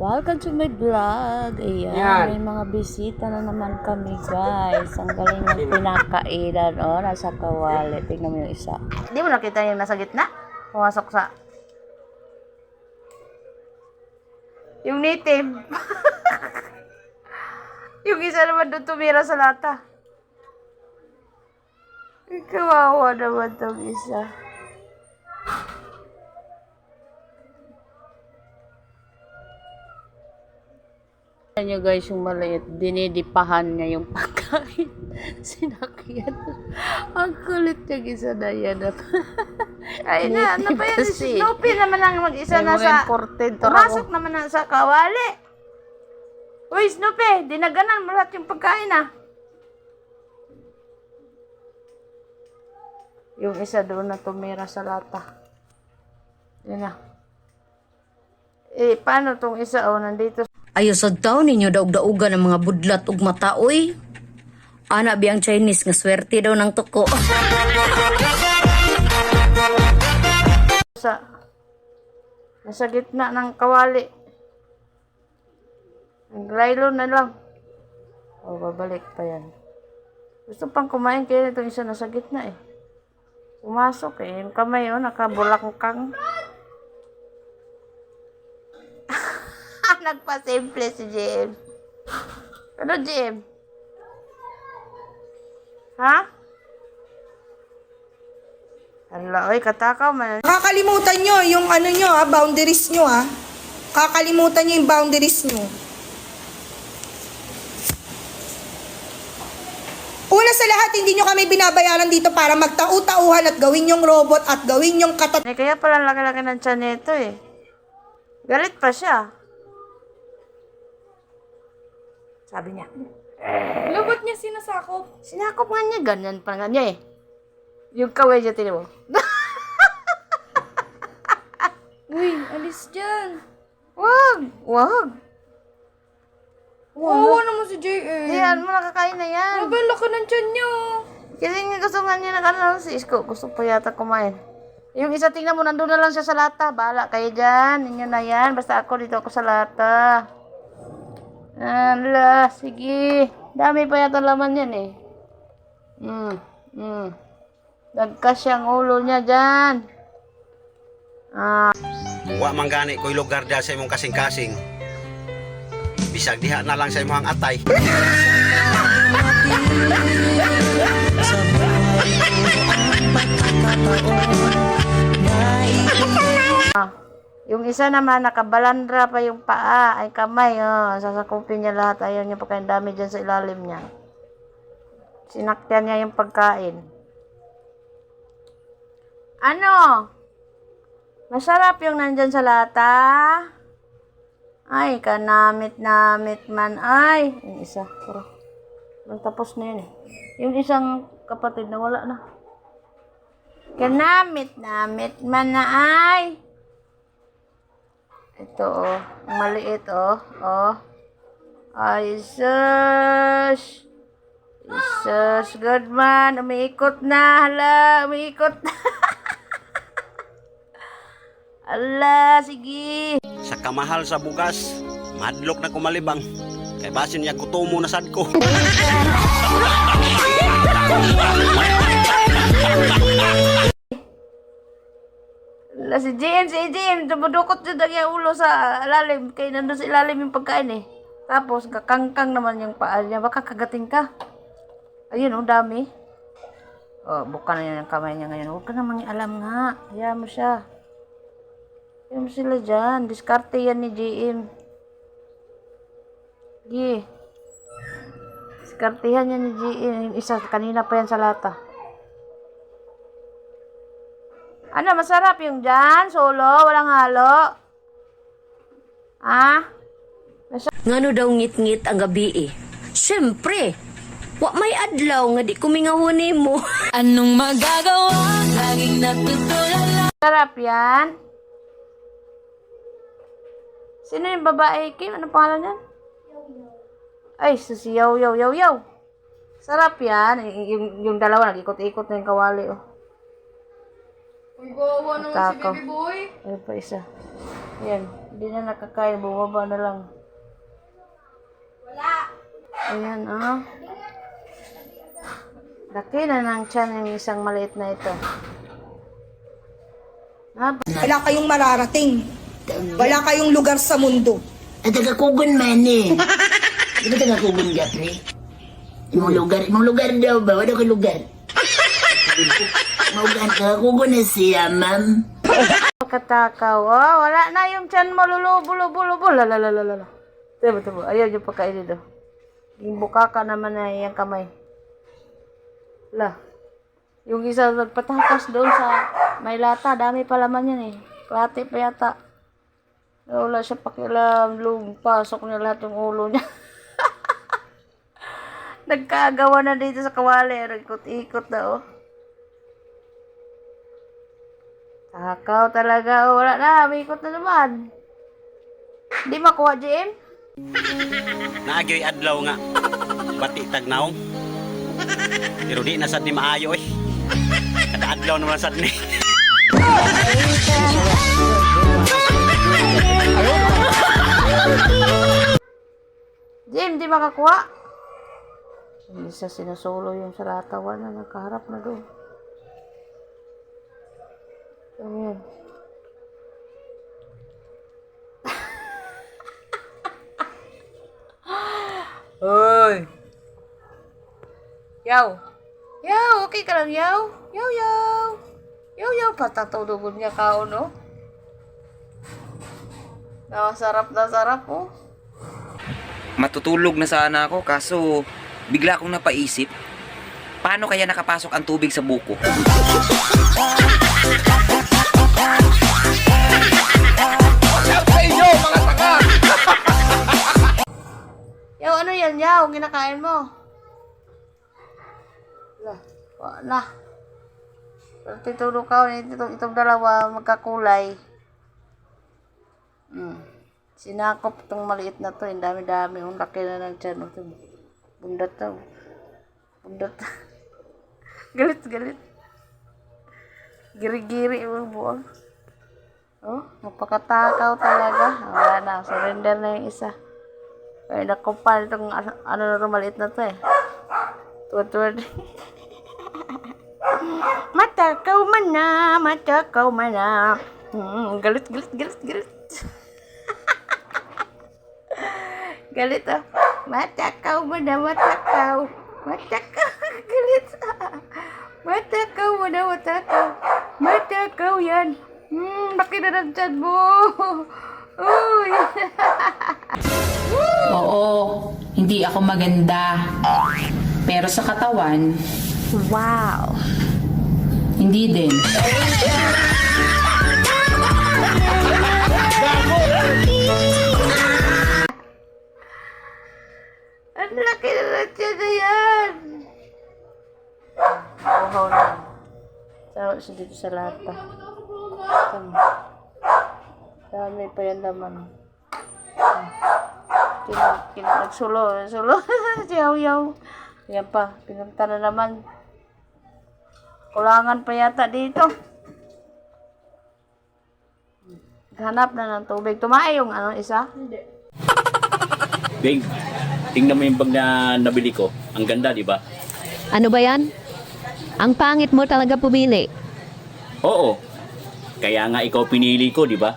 Welcome to my vlog. Ayan, Yan. may mga bisita na naman kami guys. Ang galing ng pinakainan. O, nasa kawali. Tingnan mo yung isa. Di mo nakita yung nasa gitna? Pumasok sa... Yung native. yung isa naman doon tumira sa lata. Kawawa naman tong isa. Alam nyo guys, yung maliit, dinidipahan niya yung pagkain. Sinakyan. Ang kulit niya gisa na yan. Ay na, ano ba yan? Si Snoopy naman ang mag-isa na sa... imported Pumasok naman na sa kawali. Uy, Snoopy, dinaganan mo lahat yung pagkain ah. Yung isa doon na tumira sa lata. Yun na. Eh, paano tong isa? Oh, nandito. Ayo sa taon ninyo daog-daugan ng mga budlat ug mataoy. Ana biyang Chinese nga swerte daw ng tuko. Sa, nasa gitna ng kawali. Naglaylo na lang. O, babalik pa yan. Gusto pang kumain kaya itong isa nasa gitna eh. Pumasok eh. Yung kamay oh, nakabulakang. Nagpa-simple si Jim. Ano, Jim? Ha? Hala, oy, katakaw man. Kakalimutan nyo yung ano nyo ah, boundaries nyo ah. Kakalimutan nyo yung boundaries nyo. Una sa lahat, hindi nyo kami binabayaran dito para magtau-tauhan at gawin yung robot at gawin yung katat... Eh, kaya pala laki-laki ng tiyan nito eh. Galit pa siya. Sabi niya. Lubot niya sinasakop. Sinakop nga niya, ganyan pa nga niya eh. Yung kaway niya, tinan mo. Uy, alis dyan. Wag! Wag! Wawa naman si JM. Yan mo, nakakain na yan. Abay, laki ng tiyan niyo. Kasi nga gusto nga niya na ano, si Isko. Gusto pa yata kumain. Yung isa, tingnan mo, nandun na lang siya sa lata. Bahala kayo dyan. Ninyo na yan. Basta ako, dito ako sa lata. Ala, sige. Dami pa yata laman yan eh. Hmm, hmm. Dagkas siyang ulo niya dyan. Ah, Wa man gani ko'y lugar dyan sa imong kasing-kasing. Bisag diha na lang sa imong atay. Isa naman, nakabalandra pa yung paa, ay kamay, oh. Sasakupin niya lahat. Ayaw niya pagkain dami dyan sa ilalim niya. Sinakyan niya yung pagkain. Ano? Masarap yung nandyan sa lata? Ay, kanamit-namit man. Ay, yung isa. Pero, tapos na yun eh. Yung isang kapatid na wala na. Kanamit-namit man na ay. Ito oh, ang maliit oh, oh. Ay, sus. Jesus, good man. Umiikot na, hala, umiikot na. Ala, sige. Sa kamahal sa bugas, madlok na kumalibang. Kay basin niya gutomo na sad ko. Si JM, si JM, dumudukot yung yung ulo sa lalim. Kaya nandun sa ilalim yung pagkain eh. Tapos, kakangkang naman yung paa niya. Baka kagating ka. Ayun, oh, dami. Oh, buka na yan ang kamay niya ngayon. Huwag ka namang alam nga. Hayaan mo siya. Hayaan mo sila dyan. Diskarte yan ni JM. Sige. Diskartehan yan ni JM. Yung isa, kanina pa yan sa lata. Ano, masarap yung dyan? Solo? Walang halo? Ah? Ngano daw ngit-ngit ang gabi eh. Siyempre, wa may adlaw nga di kumingawon nimo. Anong magagawa? Laging natutulala Sarap yan. Sino yung babae, Kim? Ano pangalan yan? Ay, si Yaw Yaw Yaw Yaw. Sarap yan. Y- yung, yung dalawa, nag-ikot-ikot na yung kawali, oh. Uy, gawa naman si Takaw. baby boy. Ano pa isa? Yan. Hindi na nakakain, bumaba na lang. Wala. Ayan, ah. Laki na ng tiyan yung isang maliit na ito. Ha? Wala kayong mararating. Wala kayong lugar sa mundo. At tagakugon man eh. Di ba tagakugon ka, pre? Imong lugar, imong lugar daw ba? Wala ka lugar. Maugan, tagakugon na siya, ma'am. Katakaw. Oh, wala na yung tiyan mo. Lulubo, lubo, lubo. Lalalalala. Tiba, tiba. Ayaw yung pagkain dito. Yung bukaka naman na yung kamay. La. Yung isa nagpatakas doon sa may lata. Dami pa laman yan eh. Klate pa yata. Wala siya pakialam. Lum, pasok niya lahat yung ulo niya. Nagkagawa na dito sa kawali. Ikot-ikot na oh. Takaw talaga. Wala na. May ikot na naman. Hindi makuha, JM? Naagyoy adlaw nga. Bati tagnaw. Pero di na sad ni maayo eh. Kada adlaw naman sad ni. Jim, di makakuha. Isa sinasolo yung sa latawan na nagkaharap na doon. Yun? Hoy! Yaw! Yaw! Okay ka lang, yaw! Yaw, yaw! Yaw, yaw! Patatulungan niya kao, no? Nakasarap na sarap, oh. matutulog na sana ako kaso bigla akong napaisip paano kaya nakapasok ang tubig sa buko Yaw, ano yan, yaw? Ginakain mo? Wala, wala. Pero titulog ka, itong, itong dalawa magkakulay. Hmm. Sinakop itong maliit na to, yung dami-dami, yung laki na ng tiyan. Ito, bundat to. Bundat. galit, galit. Giri-giri yung buwang. Oh, magpakatakaw talaga. Wala na, surrender na yung isa. Ay, nakupal itong ano, na maliit na to eh. Tuwad-tuwad. matakaw man na, matakaw man na. Hmm, galit, galit, galit, galit. galit ah. Matakaw man na, matakaw. Matakaw, galit. matakaw man na, matakaw. Matakaw yan. Hmm, laki na tiyan mo. Uy. Oo, hindi ako maganda. Pero sa katawan, wow. Hindi din. Siya dito sa lata. Tama. Dami pa yan laman. Kinag, kinag, nagsulo, nagsulo. Yaw-yaw. Yan pa, pinunta na naman. Kulangan pa yata dito. Hanap na ng tubig. Tumae yung ano isa? Bing, tingnan mo yung bag na nabili ko. Ang ganda, di ba? Ano ba yan? Ang pangit mo talaga pumili. Oo. Kaya nga ikaw pinili ko, di ba?